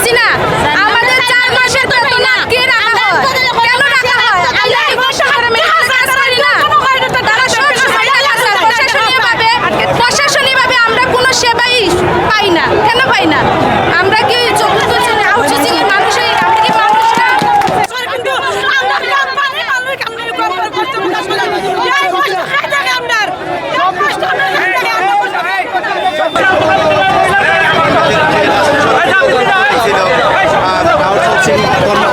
পারতেছি না আমাদের চার মাসের বেতন আটকে রাখা হয় কেন রাখা হয় আমরা এই বর্ষা করে মেয়ে কাজ করি না তারা সব প্রশাসনীয়ভাবে প্রশাসনীয়ভাবে আমরা কোনো সেবাই পাই না কেন পাই না আমরা কি চতুর্থ শ্রেণি আউটসোর্সিং এর মানুষ আমরা কি মানুষ কর্ম